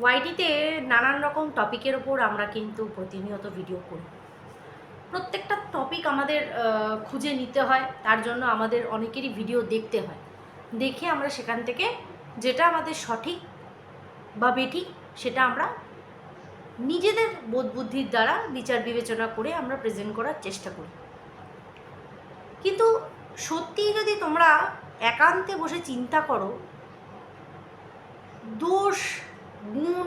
ওয়াইটিতে নানান রকম টপিকের ওপর আমরা কিন্তু প্রতিনিয়ত ভিডিও করি। প্রত্যেকটা টপিক আমাদের খুঁজে নিতে হয়, তার জন্য আমাদের অনেকেরই ভিডিও দেখতে হয়। দেখে আমরা সেখান থেকে যেটা আমাদের সঠিক বা বেঠিক, সেটা আমরা নিজেদের বোধ বুদ্ধির দ্বারা বিচার বিবেচনা করে আমরা প্রেজেন্ট করার চেষ্টা করি। কিন্তু সত্যিই যদি তোমরা একান্তে বসে চিন্তা করো, দোষ গুণ,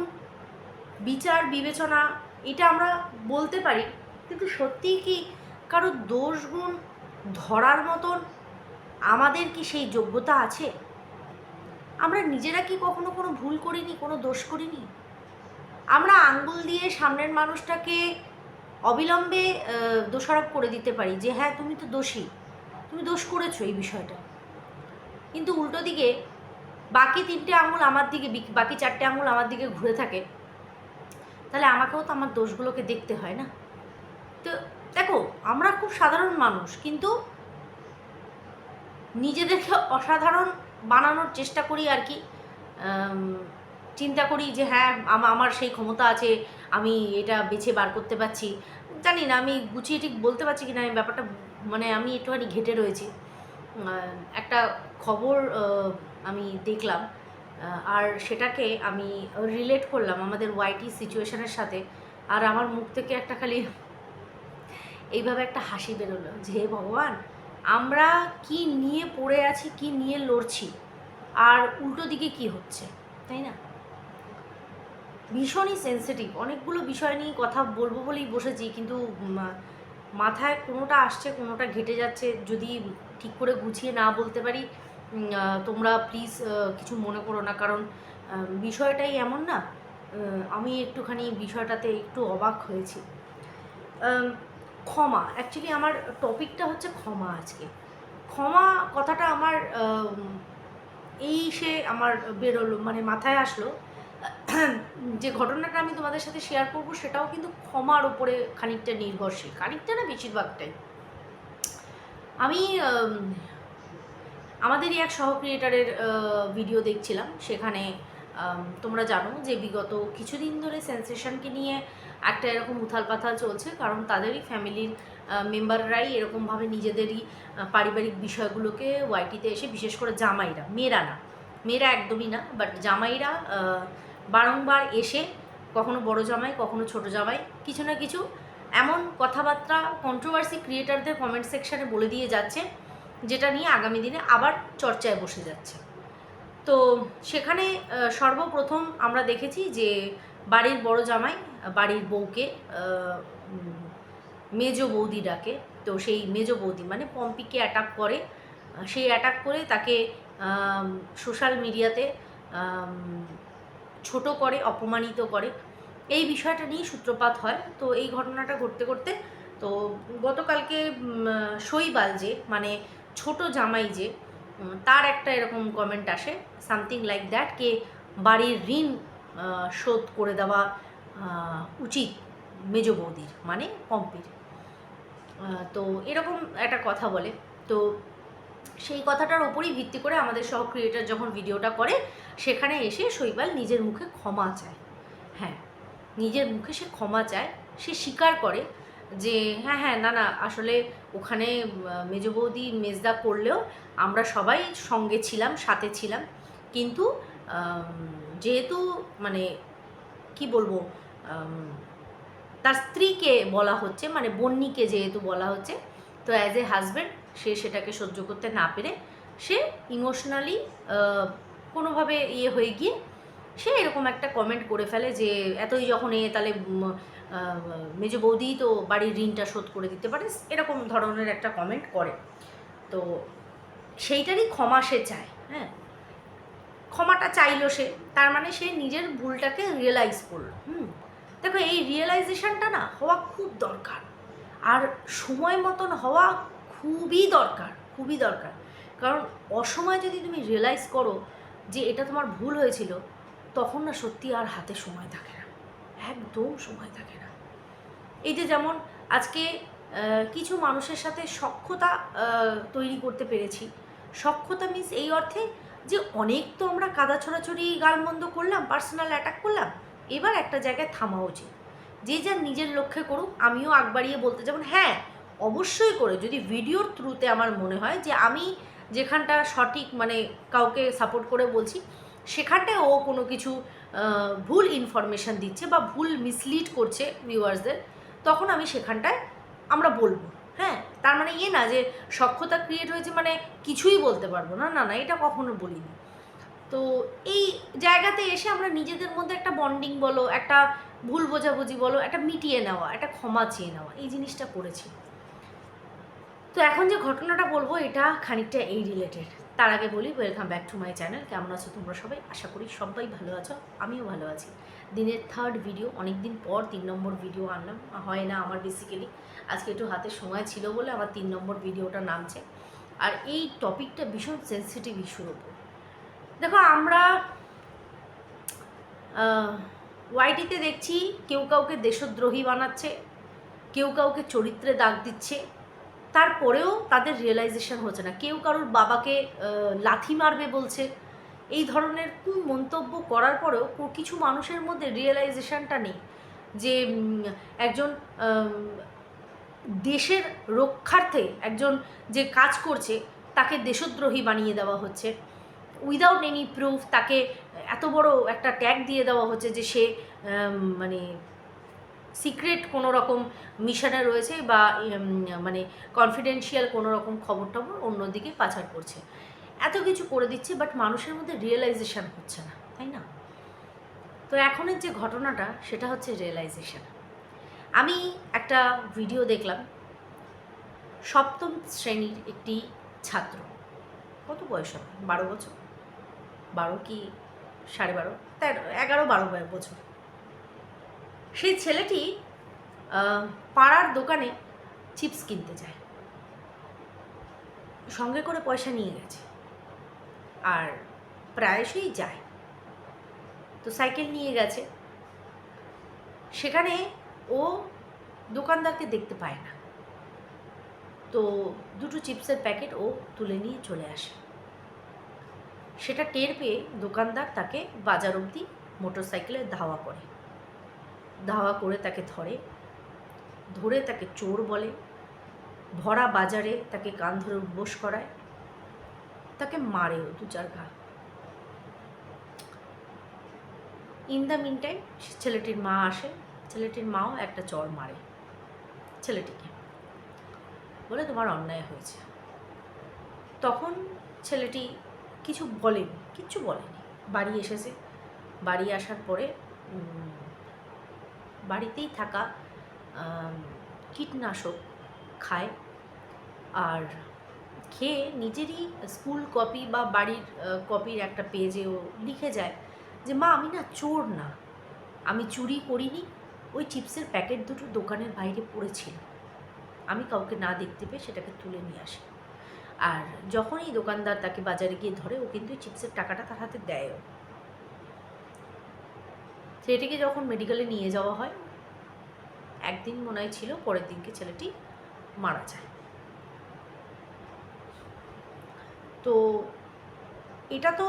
বিচার, বিবেচনা, এটা আমরা বলতে পারি। কিন্তু সত্যিই কি কারও দোষ গুণ ধরার মতন আমাদের কি সেই যোগ্যতা আছে? আমরা নিজেরা কি কখনো কোনো ভুল করিনি, কোনো দোষ করিনি? আমরা আঙ্গুল দিয়ে সামনের মানুষটাকে অবিলম্বে দোষারোপ করে দিতে পারি যে হ্যাঁ তুমি তো দোষী। তুমি দোষ করেছ এই বিষয়টা। কিন্তু উল্টো দিকে বাকি তিনটে আঙুল আমার দিকে বিক- চারটে আঙুল আমার দিকে ঘুরে থাকে। তাহলে আমাকেও তো আমার দোষগুলোকে দেখতে হয় না? তো দেখো, আমরা খুব সাধারণ মানুষ, কিন্তু নিজেদেরকে অসাধারণ বানানোর চেষ্টা করি আর কি। চিন্তা করি যে হ্যাঁ আমার সেই ক্ষমতা আছে, আমি এটা বেছে বার করতে পারছি। জানি না, আমি গুছিয়ে ঠিক বলতে পারছি কি না আমি ব্যাপারটা মানে আমি একটুখানি ঘেটে রয়েছি। একটা খবর আমি দেখলাম আর সেটাকে আমি রিলেট করলাম আমাদের ওয়াইটি সিচুয়েশনের সাথে। আর আমার মুখ থেকে একটা খালি এইভাবে একটা হাসি বেরোলো যে, হে ভগবান, আমরা কি নিয়ে পড়ে আছি, কি নিয়ে লড়ছি? আর উল্টো দিকে কি হচ্ছে? তাই না? ভীষণই সেন্সিটিভ অনেকগুলো বিষয় নিয়ে কথা বলব বলেই বসেছি, কিন্তু মাথায় কোনোটা আসছে, কোনোটা ঘেটে যাচ্ছে, যদি ঠিক করে গুছিয়ে না বলতে পারি তোমরা প্লিজ কিছু মনে করো না, কারণ বিষয়টাই এমন না আমি একটুখানি বিষয়টাতে একটু অবাক হয়েছি। ক্ষমা অ্যাকচুয়ালি আমার টপিকটা হচ্ছে ক্ষমা আজকে। ক্ষমা কথাটা আমার এই সে আমার বেরোলো মানে মাথায় আসলো, যে ঘটনাটা আমি তোমাদের সাথে শেয়ার করব সেটাও কিন্তু ক্ষমার ওপরে খানিকটা নির্ভরশীল, খানিকটা না বেশিরভাগটাই। আমি আমাদেরই এক সহ ক্রিয়েটারের ভিডিও দেখছিলাম। সেখানে তোমরা জানো যে বিগত কিছুদিন ধরে সেন্সেশনকে নিয়ে একটা এরকম উথাল পাথাল চলছে, কারণ তাদেরই ফ্যামিলির মেম্বাররাই এরকমভাবে নিজেদেরই পারিবারিক বিষয়গুলোকে ওয়াইটিতে এসে, বিশেষ করে জামাইরা, মেয়েরা না, মেয়েরা একদমই না বাট জামাইরা বারংবার এসে কখনো বড় জামাই, কখনো ছোট জামাই, কিছু না কিছু এমন কথাবার্তা কন্ট্রোভার্সি ক্রিয়েটারদের কমেন্ট সেকশানে বলে দিয়ে যাচ্ছে। যেটা নিয়ে আগামী দিনে আবার চর্চায় বসে যাচ্ছে। তো সেখানে সর্বপ্রথম আমরা দেখেছি যে বাড়ির বড় জামাই, বাড়ির বউকে মেজ বৌদি ডাকে। তো সেই মেজ বৌদি মানে পম্পিকে অ্যাটাক করে। সেই অ্যাটাক করে তাকে সোশ্যাল মিডিয়াতে ছোট করে, অপমানিত করে। এই বিষয়টা নিয়ে সূত্রপাত হয়। তো এই ঘটনাটা ঘটতে ঘটতে, তো গতকালকে শৈবাল যে মানে ছোট জামাই যে তার একটা এরকম কমেন্ট আসে সামথিং লাইক দ্যাট কে বাড়ির ঋণ শোধ করে দেওয়া উচিত মেজ বৌদির মানে পম্পির। তো এরকম একটা কথা বলে। তো সেই কথাটার ওপরই ভিত্তি করে আমাদের সহ ক্রিয়েটার যখন ভিডিওটা করে, সেখানে এসে শৈবাল নিজের মুখে ক্ষমা চায়। হ্যাঁ নিজের মুখে সে ক্ষমা চায়, সে স্বীকার করে যে হ্যাঁ হ্যাঁ না না, আসলে ওখানে মেজ বৌদি মেজদা করলেও আমরা সবাই সঙ্গে ছিলাম, সাথে ছিলাম। কিন্তু যেহেতু মানে কি বলব তার স্ত্রীকে বলা হচ্ছে মানে বন্নিকে যেহেতু বলা হচ্ছে, তো অ্যাজ এ হাজব্যান্ড সে সেটাকে সহ্য করতে না পেরে সে ইমোশনালি কোনোভাবে ইয়ে হয়ে গিয়ে সে এরকম একটা কমেন্ট করে ফেলে যে, এতই যখন এ তাহলে মেজ বৌদি তো বাড়ির ঋণটা শোধ করে দিতে পারে, এরকম ধরনের একটা কমেন্ট করে। তো সেইটারই ক্ষমা সে চায় হ্যাঁ? ক্ষমাটা চাইলো সে, তার মানে সে নিজের ভুলটাকে রিয়েলাইজ করল, হুম? দেখো, এই রিয়েলাইজেশনটা না হওয়া খুব দরকার, আর সময় মতন হওয়া খুবই দরকার খুবই দরকার। কারণ অসময় যদি তুমি রিয়েলাইজ করো যে এটা তোমার ভুল হয়েছিল, তখন না সত্যি আর হাতে সময় থাকে না। একদম সময় থাকে না। এই যে যেমন আজকে কিছু মানুষের সাথে সক্ষতা তৈরি করতে পেরেছি। সক্ষতা মিন্স এই অর্থে যে অনেক তো আমরা কাদা ছড়াছড়ি, গালমন্দ করলাম পার্সোনাল অ্যাটাক করলাম, এবার একটা জায়গায় থামা উচিত। যে যার নিজের লক্ষ্যে করুক, আমিও আগ বাড়িয়ে বলতে যেমন হ্যাঁ অবশ্যই করে। যদি ভিডিওর থ্রুতে আমার মনে হয় যে আমি যেখানটা সঠিক মানে কাউকে সাপোর্ট করে বলছি সেখানটায় ও কোনো কিছু ভুল ইনফরমেশান দিচ্ছে বা ভুল মিসলিড করছে ভিউয়ার্সদের তখন আমি সেখানটায় আমরা বলব। হ্যাঁ তার মানে ইয়ে না যে সক্ষতা ক্রিয়েট হয়েছে মানে কিছুই বলতে পারব না না না, এটা কখনো বলিনি। তো এই জায়গাতে এসে আমরা নিজেদের মধ্যে একটা বন্ডিং বলো, একটা ভুল বোঝাবুঝি বলো, একটা মিটিয়ে নেওয়া, একটা ক্ষমা চেয়ে নেওয়া, এই জিনিসটা করেছি। তো এখন যে ঘটনাটা বলব, এটা খানিকটা এই রিলেটেড তার আগে বলি welcome back to my channel কেমন আছো তোমরা সবাই? আশা করি সবাই ভালো আছো, আমিও ভালো আছি। দিনের থার্ড ভিডিও অনেক দিন পর তিন নম্বর ভিডিও আনলাম। হয় না আমার বেসিক্যালি আজকে একটু হাতে সময় ছিল বলে আমার তিন নম্বর ভিডিওটা নামছে। আর এই টপিকটা ভীষণ সেন্সিটিভ ইস্যুর ওপর। দেখো, আমরা ওয়াইটিতে দেখছি, কেউ কাউকে দেশদ্রোহী বানাচ্ছে, কেউ কাউকে চরিত্রে দাগ দিচ্ছে। তারপরেও তাদের রিয়েলাইজেশন হচ্ছে না। কেউ কারোর বাবাকে লাথি মারবে বলছে। এই ধরনের কু মন্তব্য করার পরেও কিছু মানুষের মধ্যে রিয়েলাইজেশনটা নেই যে একজন দেশের রক্ষার্থে একজন যে কাজ করছে, তাকে দেশদ্রোহী বানিয়ে দেওয়া হচ্ছে। উইদাউট এনি প্রুফ তাকে এত বড় একটা ট্যাগ দিয়ে দেওয়া হচ্ছে যে সে মানে সিক্রেট কোনো রকম মিশনে রয়েছে বা মানে কনফিডেন্সিয়াল কোনো রকম খবর টবর অন্যদিকে পাচার করছে। এত কিছু করে দিচ্ছে বাট মানুষের মধ্যে রিয়েলাইজেশন হচ্ছে না, তাই না? তো এখনের যে ঘটনাটা, সেটা হচ্ছে রিয়েলাইজেশন আমি একটা ভিডিও দেখলাম। সপ্তম শ্রেণির একটি ছাত্র। কত বয়স হবে? বারো বছর? বারো কি সাড়ে বারো? তেরো, এগারো, বারো বছর। সেই ছেলেটি পাড়ার দোকানে চিপস কিনতে যায়। সঙ্গে করে পয়সা নিয়ে গেছে। আর প্রায়শই যায়। তো সাইকেল নিয়ে গেছে। সেখানে ও দোকানদারকে দেখতে পায় না। তো দুটো চিপসের প্যাকেট ও তুলে নিয়ে চলে আসে। সেটা টের পেয়ে দোকানদার তাকে বাজার অবধি মোটর সাইকেলে ধাওয়া করে। ধাওয়া করে তাকে ধরে ধরে তাকে চোর বলে, ভরা বাজারে তাকে কান ধরে উদ্বোস করায়, তাকে মারেও দু চার ঘা। ইন দ্য মিন টাইম ছেলেটির মা আসে, ছেলেটির মাও একটা চর মারে ছেলেটিকে। বলে তোমার অন্যায় হয়েছে। তখন ছেলেটি কিছু বলেনি কিচ্ছু বলেনি। বাড়ি এসেছে। বাড়ি আসার পরে বাড়িতেই থাকা কীটনাশক খায়। আর খেয়ে নিজেরই স্কুল কপি বা বাড়ির কপির একটা পেজেও লিখে যায় যে, মা, আমি না চোর না। আমি চুরি করিনি। ওই চিপসের প্যাকেট দুটো দোকানের বাইরে পড়েছিল। আমি কাউকে না দেখতে পেয়ে সেটাকে তুলে নিয়ে আসি। আর যখনই দোকানদার তাকে বাজারে গিয়ে ধরে, ও কিন্তু চিপসের টাকাটা তার হাতে দেয়ও। ছেলেটিকে যখন মেডিকেলে নিয়ে যাওয়া হয়, একদিন মনে হয় ছিল, পরের দিনকে ছেলেটি মারা যায়। তো এটা তো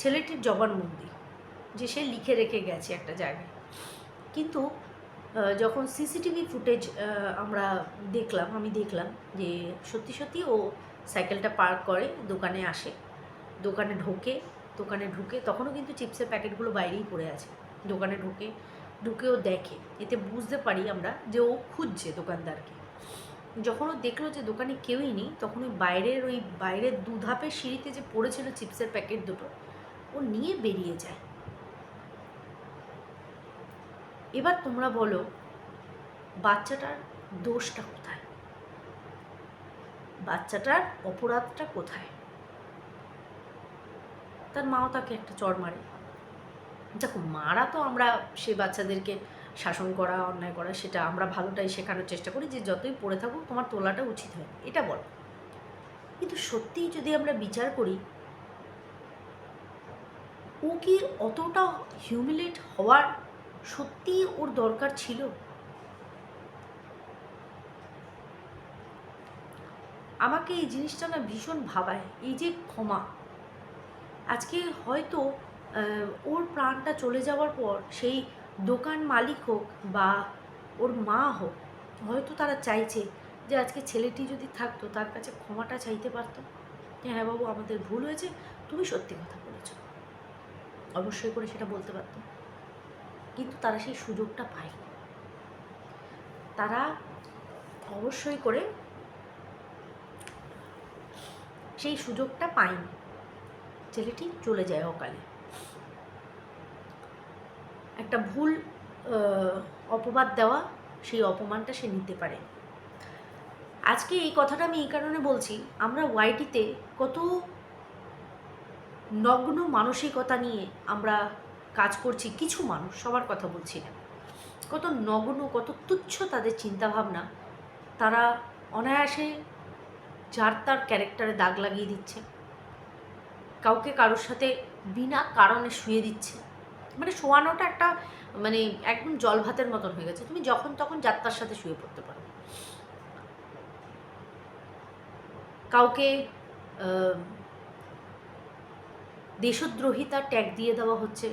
ছেলেটির জবানবন্দি যে সে লিখে রেখে গেছে একটা জায়গায়। কিন্তু যখন সিসিটিভি ফুটেজ আমরা দেখলাম, আমি দেখলাম যে সত্যি সত্যি ও সাইকেলটা পার্ক করে, দোকানে আসে, দোকানে ঢোকে, দোকানে ঢুকে, তখনও কিন্তু চিপসের প্যাকেটগুলো বাইরেই পড়ে আছে। দোকানে ঢুকে ঢুকেও দেখে। এতে বুঝতে পারি আমরা যে ও খুঁজছে দোকানদারকে। যখন ও দেখল যে দোকানে কেউই নেই, তখন ওই বাইরের ওই বাইরের দু ধাপের সিঁড়িতে যে পড়েছিল চিপসের প্যাকেট দুটো, ও নিয়ে বেরিয়ে যায়। এবার তোমরা বলো, বাচ্চাটার দোষটা কোথায়? বাচ্চাটার অপরাধটা কোথায়? তার মাও তাকে একটা চড় মারে। দেখো মারা তো আমরা সে বাচ্চাদেরকে শাসন করা, অন্যায় করা, সেটা আমরা ভালোটাই শেখানোর চেষ্টা করি যে যতই পড়ে থাকুক তোমার তোলাটা উচিত হয়। এটা বল। কিন্তু সত্যিই যদি আমরা বিচার করি, ও কি অতটা হিউমিলেট হওয়ার সত্যিই ওর দরকার ছিল? আমাকে এই জিনিসটা না ভীষণ ভাবায়, এই যে ক্ষমা। আজকে হয়তো ওর প্রাণটা চলে যাওয়ার পর সেই দোকান মালিক হোক বা ওর মা হোক, হয়তো তারা চাইছে যে আজকে ছেলেটি যদি থাকতো, তার কাছে ক্ষমাটা চাইতে পারতো। হ্যাঁ বাবু, আমাদের ভুল হয়েছে, তুমি সত্যি কথা বলেছ। অবশ্যই করে সেটা বলতে পারতো। কিন্তু তারা সেই সুযোগটা পায়নি। তারা অবশ্যই করে সেই সুযোগটা পায়নি। ছেলেটি চলে যায় অকালে। একটা ভুল অপবাদ দেওয়া, সেই অপমানটা সে নিতে পারে। আজকে এই কথাটা আমি এই কারণে বলছি, আমরা ওয়াইটিতে কত নগ্ন মানসিকতা নিয়ে আমরা কাজ করছি, কিছু মানুষ, সবার কথা বলছি না। কত নগ্ন, কত তুচ্ছ তাদের চিন্তাভাবনা, তারা অনায়াসে যার তার ক্যারেক্টারে দাগ লাগিয়ে দিচ্ছে। কাউকে কারোর সাথে বিনা কারণে শুয়ে দিচ্ছে। মানে শোয়ানোটা একটা মানে একদম জল ভাতের মতন হয়ে গেছে। তুমি যখন তখন যাত্রার সাথে শুয়ে পড়তে পারো। কাউকে আহ, দেশদ্রোহিতার ট্যাগ দিয়ে দেওয়া হচ্ছে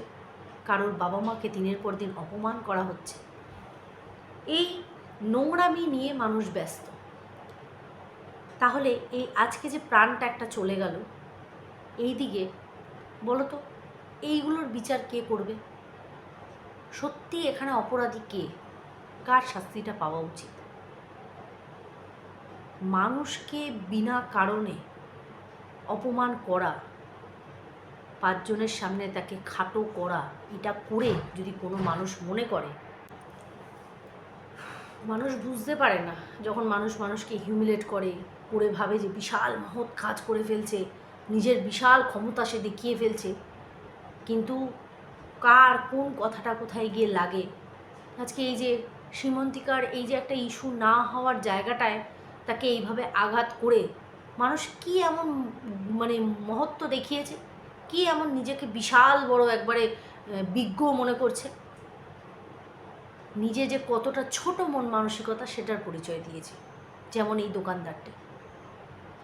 কারোর বাবা মাকে দিনের পর দিন অপমান করা হচ্ছে এই নোংরামি নিয়ে মানুষ ব্যস্ত। তাহলে এই আজকে যে প্রাণটা একটা চলে গেল এই দিকে বলো তো এইগুলোর বিচার কে করবে? সত্যি এখানে অপরাধী কে? কার শাস্তিটা পাওয়া উচিত? মানুষকে বিনা কারণে অপমান করা, পাঁচজনের সামনে তাকে খাটো করা, এটা করে যদি কোনো মানুষ মনে করে, মানুষ বুঝতে পারে না। যখন মানুষ মানুষকে হিউমিলেট করে করে ভাবে যে বিশাল মহৎ কাজ করে ফেলছে, নিজের বিশাল ক্ষমতা সে দেখিয়ে ফেলছে কিন্তু কার কোন কথাটা কোথায় গিয়ে লাগে? আজকে এই যে সীমন্তিকার এই যে একটা ইস্যু না হওয়ার জায়গাটায় তাকে এইভাবে আঘাত করে মানুষ কি এমন মানে মহত্ব দেখিয়েছে? কি এমন নিজেকে বিশাল বড় একবারে বিজ্ঞ মনে করছে? নিজে যে কতটা ছোট মন মানসিকতা সেটার পরিচয় দিয়েছে। যেমন এই দোকানদারটি।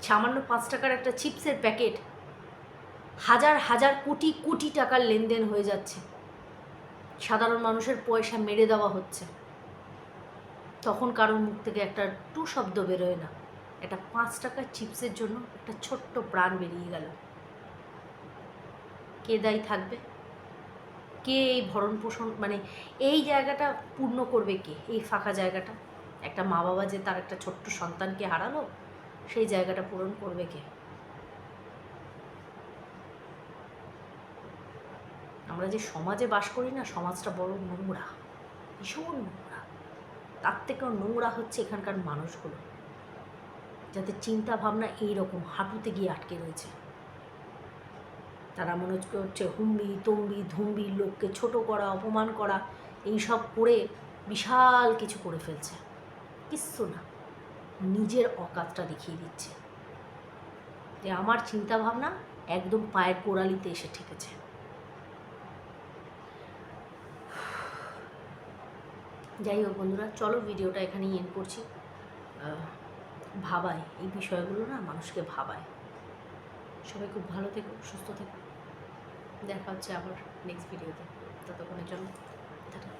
সামান্য পাঁচ টাকার একটা চিপসের প্যাকেট হাজার হাজার কোটি কোটি টাকার লেনদেন হয়ে যাচ্ছে। সাধারণ মানুষের পয়সা মেরে দেওয়া হচ্ছে। তখন কারোর মুখ থেকে একটা টু শব্দ বেরোয় না। একটা পাঁচ টাকার চিপসের জন্য একটা ছোট্ট প্রাণ বেরিয়ে গেল। কে দায়ী থাকবে? কে এই ভরণ পোষণ মানে এই জায়গাটা পূর্ণ করবে কে? এই ফাঁকা জায়গাটা? একটা মা বাবা যে তার একটা ছোট্ট সন্তানকে হারালো, সেই জায়গাটা পূরণ করবে কে? আমরা যে সমাজে বাস করি না, সমাজটা বড় নোংরা, ভীষণ নোংরা। তার থেকেও নোংরা হচ্ছে এখানকার মানুষগুলো, যাদের চিন্তা ভাবনা এইরকম, হাঁটুতে গিয়ে আটকে রয়েছে। তারা মনে হচ্ছে হুম্বি তম্বি, ধুম্বি, লোককে ছোট করা, অপমান করা, এইসব করে বিশাল কিছু করে ফেলছে। কিচ্ছু না, নিজের অকাতটা দেখিয়ে দিচ্ছে। যে আমার চিন্তা ভাবনা একদম পায়ের গোড়ালিতে এসে ঠেকেছে। যাই হোক বন্ধুরা, চলো ভিডিওটা এখানেই এন করছি। ভাবায়, এই বিষয়গুলো না মানুষকে ভাবায়। সবাই খুব ভালো থেকো, সুস্থ থেকো। দেখা হচ্ছে আবার নেক্সট ভিডিওতে ততক্ষণে চলো টাটা।